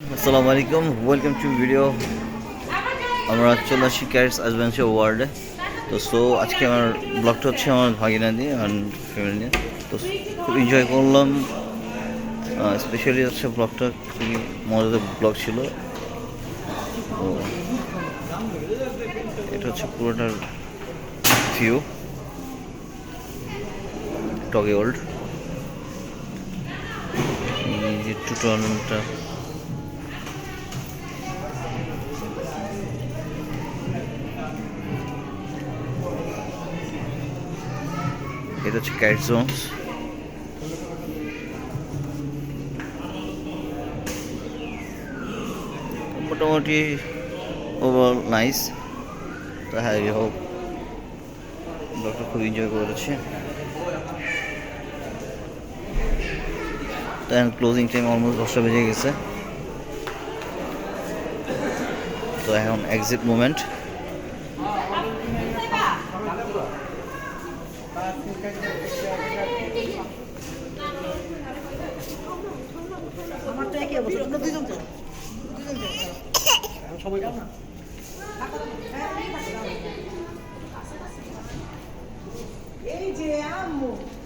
আসসালামু আলাইকুম welcome to video আমরা চলে আসি ক্যারিস অ্যাডভেঞ্চার ওয়ার্ল্ডে তো সো আজকে আমার ব্লগটা হচ্ছে আমার ভাগিনা দিয়ে আর ফ্যামিলি নিয়ে। তো, খুব এনজয় করলাম। স্পেশালি হচ্ছে ব্লগটা খুবই মজাদার ব্লগ ছিল। তো, এটা হচ্ছে পুরোটার ভিউ টগে ওল্ড এই যে টুটনটা এটা হচ্ছে ক্যাট জোনস। মোটামুটি ওভার নাইস তো হ্যাঁ হোক। ডক্টর খুব এনজয় করেছে। দেন ক্লোজিং টাইম অলমোস্ট দশটা বেজে গেছে। তো এখন এক্সিট মুভমেন্ট আমার তো একই অবস্থা। তোমরা তো এই যে আম্মু।